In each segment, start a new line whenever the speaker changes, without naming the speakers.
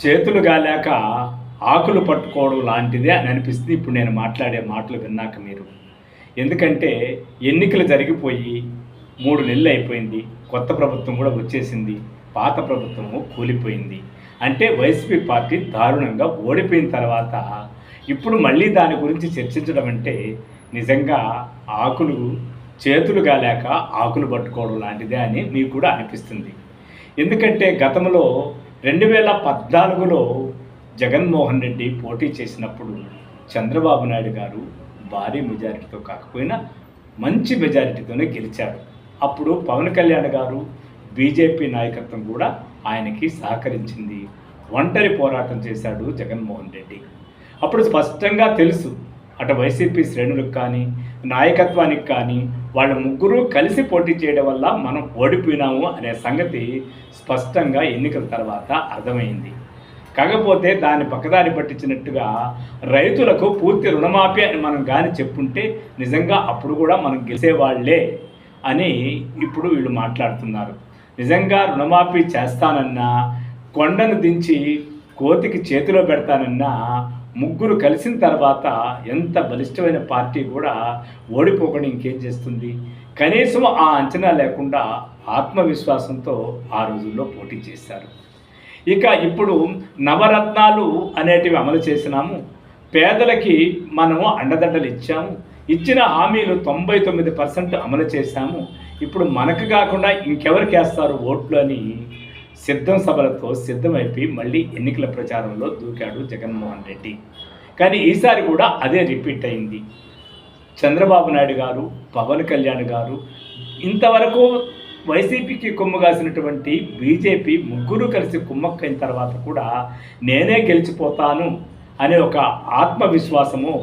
చేతులు గాలేక ఆకులు పట్టుకోవడం లాంటిదే అని అనిపిస్తుంది. ఇప్పుడు నేను మాట్లాడే మాటలు విన్నాక మీరు. ఎందుకంటే ఎన్నికలు జరిగిపోయి మూడు నెలలు అయిపోయింది. కొత్త ప్రభుత్వం కూడా వచ్చేసింది. పాత ప్రభుత్వము కూలిపోయింది. అంటే వైసీపీ పార్టీ దారుణంగా ఓడిపోయిన తర్వాత ఇప్పుడు మళ్ళీ దాని గురించి చర్చించడం అంటే నిజంగా ఆకులు చేతులు గాలేక ఆకులు పట్టుకోవడం లాంటిదే అని మీకు కూడా అనిపిస్తుంది. ఎందుకంటే గతంలో రెండు వేల పద్నాలుగులో జగన్మోహన్ రెడ్డి పోటీ చేసినప్పుడు చంద్రబాబు నాయుడు గారు భారీ మెజారిటీతో కాకపోయినా మంచి మెజారిటీతోనే గెలిచారు. అప్పుడు పవన్ కళ్యాణ్ గారు బీజేపీ నాయకత్వం కూడా ఆయనకి సహకరించింది. ఒంటరి పోరాటం చేశాడు జగన్మోహన్ రెడ్డి. అప్పుడు స్పష్టంగా తెలుసు అటు వైసీపీ శ్రేణులకు కానీ నాయకత్వానికి కానీ వాళ్ళ ముగ్గురు కలిసి పోటీ చేయడం వల్ల మనం ఓడిపోయినాము అనే సంగతి స్పష్టంగా ఎన్నికల తర్వాత అర్థమైంది. కాకపోతే దాన్ని పక్కదారి పట్టించినట్టుగా రైతులకు పూర్తి రుణమాఫీ అని మనం కానీ చెప్పుంటే నిజంగా అప్పుడు కూడా మనం గెలిచేవాళ్ళే అని ఇప్పుడు వీళ్ళు మాట్లాడుతున్నారు. నిజంగా రుణమాఫీ చేస్తానన్నా కొండను దించి కోతికి చేతిలో పెడతానన్నా ముగ్గురు కలిసిన తర్వాత ఎంత బలిష్టమైన పార్టీ కూడా ఓడిపోకుండా ఇంకేం చేస్తుంది? కనీసం ఆ అంచనా లేకుండా ఆత్మవిశ్వాసంతో ఆ రోజుల్లో పోటీ చేశారు. ఇక ఇప్పుడు నవరత్నాలు అనేటివి అమలు చేసినాము. పేదలకి మనము అండదండలు ఇచ్చాము. ఇచ్చిన హామీలు తొంభై తొమ్మిది పర్సెంట్ అమలు చేశాము. ఇప్పుడు మనకు కాకుండా ఇంకెవరికి వేస్తారు ఓట్లు అని సిద్ధం సభలతో సిద్ధమైపోయి మళ్ళీ ఎన్నికల ప్రచారంలో దూకాడు జగన్మోహన్ రెడ్డి. కానీ ఈసారి కూడా అదే రిపీట్ అయింది. చంద్రబాబు నాయుడు గారు పవన్ కళ్యాణ్ గారు ఇంతవరకు వైసీపీకి కొమ్ము కాసినటువంటి బీజేపీ ముగ్గురు కలిసి కుమ్మక్కైన తర్వాత కూడా నేనే గెలిచిపోతాను అనే ఒక ఆత్మవిశ్వాసము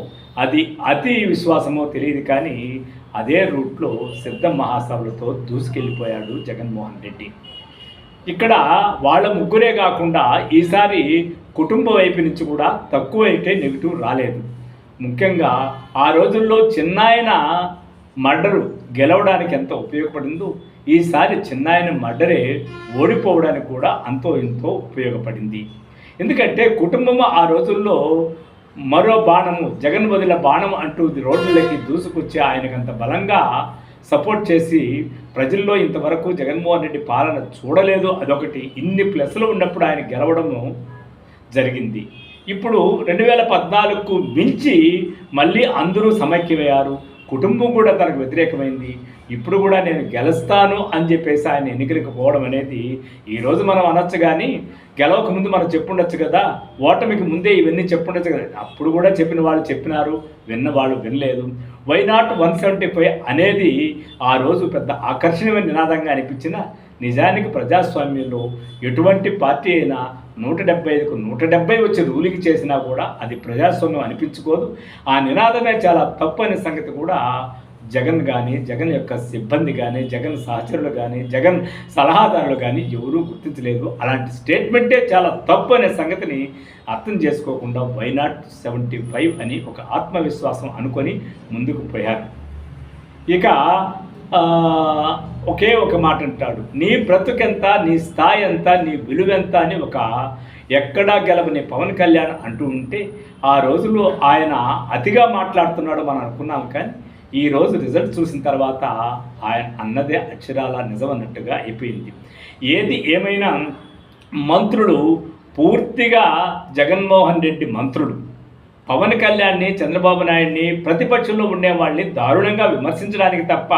అది అతి విశ్వాసమో తెలియదు కానీ అదే రూట్లో సిద్ధం మహాసభలతో దూసుకెళ్ళిపోయాడు జగన్మోహన్ రెడ్డి. ఇక్కడ వాళ్ళ ముగ్గురే కాకుండా ఈసారి కుటుంబ వైపు నుంచి కూడా తక్కువైతే నెగిటివ్ రాలేదు. ముఖ్యంగా ఆ రోజుల్లో చిన్నాయన మర్డరు గెలవడానికి ఎంత ఉపయోగపడిందో ఈసారి చిన్నాయన మర్డరే ఓడిపోవడానికి కూడా అంతో ఎంతో ఉపయోగపడింది. ఎందుకంటే కుటుంబము ఆ రోజుల్లో మరో బాణము జగన్ బదుల బాణం అంటూ రోడ్లకి దూసుకొచ్చి ఆయనకంత బలంగా సపోర్ట్ చేసి ప్రజల్లో ఇంతవరకు జగన్మోహన్ రెడ్డి పాలన చూడలేదు అదొకటి. ఇన్ని ప్లస్లు ఉన్నప్పుడు ఆయన గెలవడము జరిగింది. ఇప్పుడు రెండు వేల పద్నాలుగుకు మించి మళ్ళీ అందరూ సమైక్యమయ్యారు. కుటుంబం కూడా తనకు వ్యతిరేకమైంది. ఇప్పుడు కూడా నేను గెలుస్తాను అని చెప్పేసి ఆయన ఎన్నికలకు పోవడం అనేది ఈరోజు మనం అనొచ్చు కానీ గెలవక ముందు మనం చెప్పుండొచ్చు కదా. ఓటమికి ముందే ఇవన్నీ చెప్పుండొచ్చు కదా. అప్పుడు కూడా చెప్పిన వాళ్ళు చెప్పినారు విన్న వాళ్ళు వినలేదు. Why not one seventy five అనేది ఆ రోజు పెద్ద ఆకర్షణీయమైన నినాదంగా అనిపించిన నిజానికి ప్రజాస్వామ్యంలో ఎటువంటి పార్టీ అయినా నూట డెబ్బై ఐదుకు నూట డెబ్బై వచ్చి రూలింగ్ చేసినా కూడా అది ప్రజాస్వామ్యం అనిపించుకోదు. ఆ నినాదమే చాలా తప్పు అనే సంగతి కూడా జగన్ కానీ జగన్ యొక్క సిబ్బంది కానీ జగన్ సహచరులు కానీ జగన్ సలహాదారులు కానీ ఎవరూ గుర్తించలేదు. అలాంటి స్టేట్మెంటే చాలా తప్పు అనే సంగతిని అర్థం చేసుకోకుండా వై నాట్ సెవెంటీ ఫైవ్ అని ఒక ఆత్మవిశ్వాసం అనుకొని ముందుకు పోయారు. ఇక ఒకే ఒక మాట అంటాడు నీ బ్రతుకెంత నీ స్థాయి ఎంత నీ విలువెంత అని ఒక ఎక్కడా గెలవని పవన్ కళ్యాణ్ అంటూ ఉంటే ఆ రోజుల్లో ఆయన అతిగా మాట్లాడుతున్నాడు మనం అనుకున్నాం కానీ ఈ రోజు రిజల్ట్ చూసిన తర్వాత ఆయన అన్నదే అక్షరాల నిజమన్నట్టుగా అయిపోయింది. ఏది ఏమైనా మంత్రులు పూర్తిగా జగన్మోహన్ రెడ్డి మంత్రులు పవన్ కళ్యాణ్ని చంద్రబాబు నాయుడిని ప్రతిపక్షంలో ఉండే వాళ్ళని దారుణంగా విమర్శించడానికి తప్ప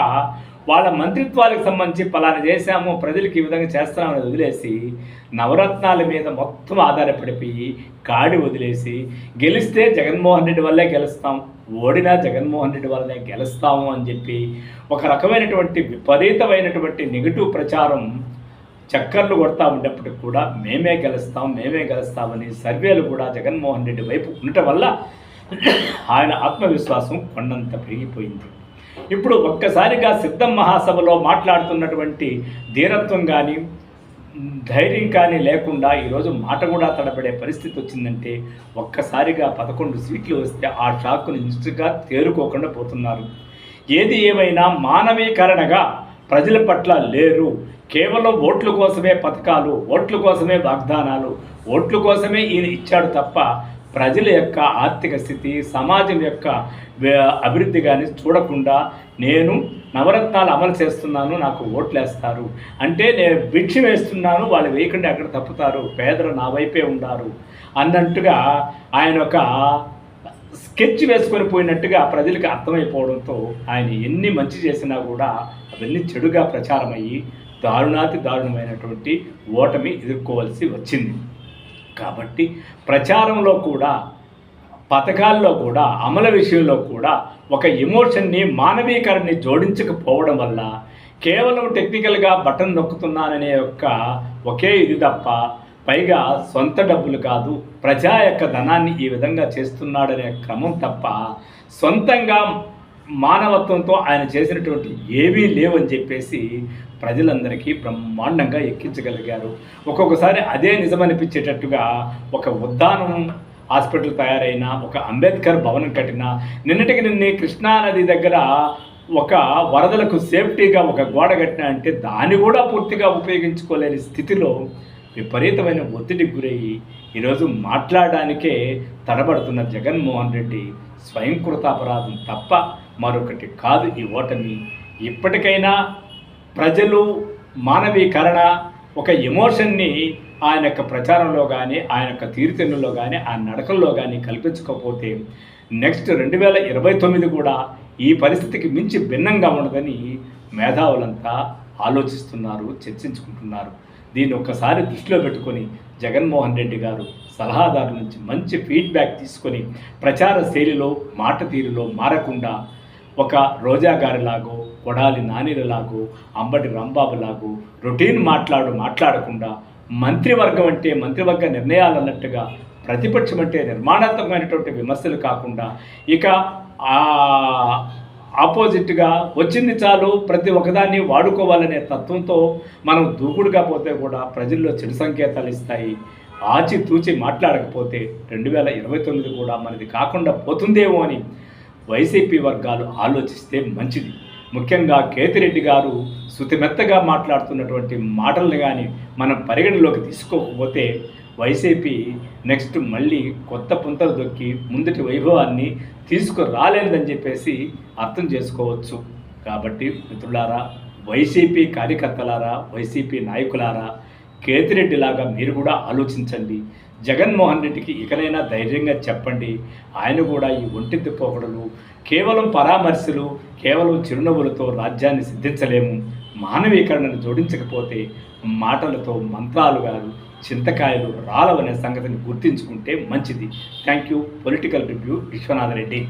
వాళ్ళ మంత్రిత్వాలకు సంబంధించి పలానా చేశాము ప్రజలకు ఈ విధంగా చేస్తామని వదిలేసి నవరత్నాల మీద మొత్తం ఆధారపడిపోయి కాడి వదిలేసి గెలిస్తే జగన్మోహన్ రెడ్డి వల్లే గెలుస్తాం ఓడినా జగన్మోహన్ రెడ్డి వల్లనే గెలుస్తాము అని చెప్పి ఒక రకమైనటువంటి విపరీతమైనటువంటి నెగిటివ్ ప్రచారం చక్కర్లు కొడతా ఉండేప్పటికి కూడా మేమే గెలుస్తాం మేమే గెలుస్తామని సర్వేలు కూడా జగన్మోహన్ రెడ్డి వైపు ఉండటం వల్ల ఆయన ఆత్మవిశ్వాసం కొండంత పెరిగిపోయింది. ఇప్పుడు ఒక్కసారిగా సిద్ధం మహాసభలో మాట్లాడుతున్నటువంటి ధీరత్వం కానీ ధైర్యం కానీ లేకుండా ఈరోజు మాట కూడా తడబడే పరిస్థితి వచ్చిందంటే ఒక్కసారిగా పదకొండు సీట్లు వస్తే ఆ షాక్ను నిశ్చిగా తేరుకోకుండా పోతున్నారు. ఏది ఏమైనా మానవీకరణగా ప్రజల పట్ల లేరు. కేవలం ఓట్ల కోసమే పథకాలు ఓట్ల కోసమే వాగ్దానాలు ఓట్ల కోసమే ఈయన ఇచ్చాడు తప్ప ప్రజల యొక్క ఆర్థిక స్థితి సమాజం యొక్క అభివృద్ధి కానీ చూడకుండా నేను నవరత్నాలు అమలు చేస్తున్నాను నాకు ఓట్లు వేస్తారు అంటే నేను భిక్ష వేస్తున్నాను వాళ్ళు వేయకుండా ఎక్కడ తప్పుతారు? పేదలు నా వైపే ఉన్నారు అన్నట్టుగా ఆయన ఒక స్కెచ్ వేసుకొని పోయినట్టుగా ప్రజలకు అర్థమైపోవడంతో ఆయన ఎన్ని మంచి చేసినా కూడా అవన్నీ చెడుగా ప్రచారమయ్యి దారుణాతి దారుణమైనటువంటి ఓటమి ఎదుర్కోవాల్సి వచ్చింది. కాబట్టి ప్రచారంలో కూడా పథకాల్లో కూడా అమల విషయంలో కూడా ఒక ఎమోషన్ని మానవీకరణని జోడించకపోవడం వల్ల కేవలం టెక్నికల్గా బటన్ నొక్కుతున్నాననే యొక్క ఒకే ఇది తప్ప పైగా సొంత డబ్బులు కాదు ప్రజా యొక్క ధనాన్ని ఈ విధంగా చేస్తున్నాడనే క్రమం తప్ప సొంతంగా మానవత్వంతో ఆయన చేసినటువంటి ఏవీ లేవని చెప్పేసి ప్రజలందరికీ బ్రహ్మాండంగా ఎక్కించగలిగారు. ఒక్కొక్కసారి అదే నిజమనిపించేటట్టుగా ఒక ఉద్దానం హాస్పిటల్ తయారైన ఒక అంబేద్కర్ భవనం కట్టిన నిన్నటికి నిన్నే కృష్ణానది దగ్గర ఒక వరదలకు సేఫ్టీగా ఒక గోడ కట్టిన అంటే దాన్ని కూడా పూర్తిగా ఉపయోగించుకోలేని స్థితిలో విపరీతమైన ఒత్తిడికి గురయ్యి ఈరోజు మాట్లాడడానికే తడబడుతున్న జగన్మోహన్ రెడ్డి స్వయంకృతాపరాధం తప్ప మరొకటి కాదు ఈ ఓటమి. ఇప్పటికైనా ప్రజలు మానవీకరణ ఒక ఎమోషన్ని ఆయన యొక్క ప్రచారంలో కానీ ఆయన యొక్క తీరుతెన్నుల్లో కానీ ఆయన నడకల్లో కానీ కల్పించకపోతే నెక్స్ట్ రెండు వేల ఇరవై తొమ్మిది కూడా ఈ పరిస్థితికి మించి భిన్నంగా ఉండదని మేధావులంతా ఆలోచిస్తున్నారు చర్చించుకుంటున్నారు. దీన్ని ఒక్కసారి దృష్టిలో పెట్టుకొని జగన్మోహన్ రెడ్డి గారు సలహాదారు నుంచి మంచి ఫీడ్బ్యాక్ తీసుకొని ప్రచార శైలిలో మాట తీరులో మారకుండా ఒక రోజా గారిలాగో కొడాలి నానిలలాగో అంబటి రాంబాబులాగో రొటీన్ మాట్లాడు మాట్లాడకుండా మంత్రివర్గం అంటే మంత్రివర్గ నిర్ణయాలు అన్నట్టుగా ప్రతిపక్షం అంటే నిర్మాణాత్మకమైనటువంటి విమర్శలు కాకుండా ఇక ఆపోజిట్గా వచ్చింది చాలు ప్రతి ఒక్కదాన్ని వాడుకోవాలనే తత్వంతో మనం దూకుడుగా పోతే కూడా ప్రజల్లో చెడు సంకేతాలు ఇస్తాయి. ఆచితూచి మాట్లాడకపోతే రెండు వేల ఇరవై తొమ్మిది కూడా మనది కాకుండా పోతుందేమో అని వైసీపీ వర్గాలు ఆలోచిస్తే మంచిది. ముఖ్యంగా కేతిరెడ్డి గారు శుతిమెత్తగా మాట్లాడుతున్నటువంటి మాటల్ని కానీ మనం పరిగణలోకి తీసుకోకపోతే వైసీపీ నెక్స్ట్ మళ్ళీ కొత్త పుంతలు దొక్కి ముందటి వైభవాన్ని తీసుకురాలేదని చెప్పేసి అర్థం చేసుకోవచ్చు. కాబట్టి మిత్రులారా వైసీపీ కార్యకర్తలారా వైసీపీ నాయకులారా కేతిరెడ్డిలాగా మీరు కూడా ఆలోచించండి. జగన్మోహన్ రెడ్డికి ఇకనైనా ధైర్యంగా చెప్పండి. ఆయన కూడా ఈ ఒంటింది పోకడలు కేవలం పరామర్శలు కేవలం చిరునవ్వులతో రాజ్యాన్ని సిద్ధించలేము. మానవీకరణను జోడించకపోతే మాటలతో మంత్రాలు గారు చింతకాయలు రాలవనే సంగతిని గుర్తించుకుంటే మంచిది. Thank you. Political review Vishwanath Reddy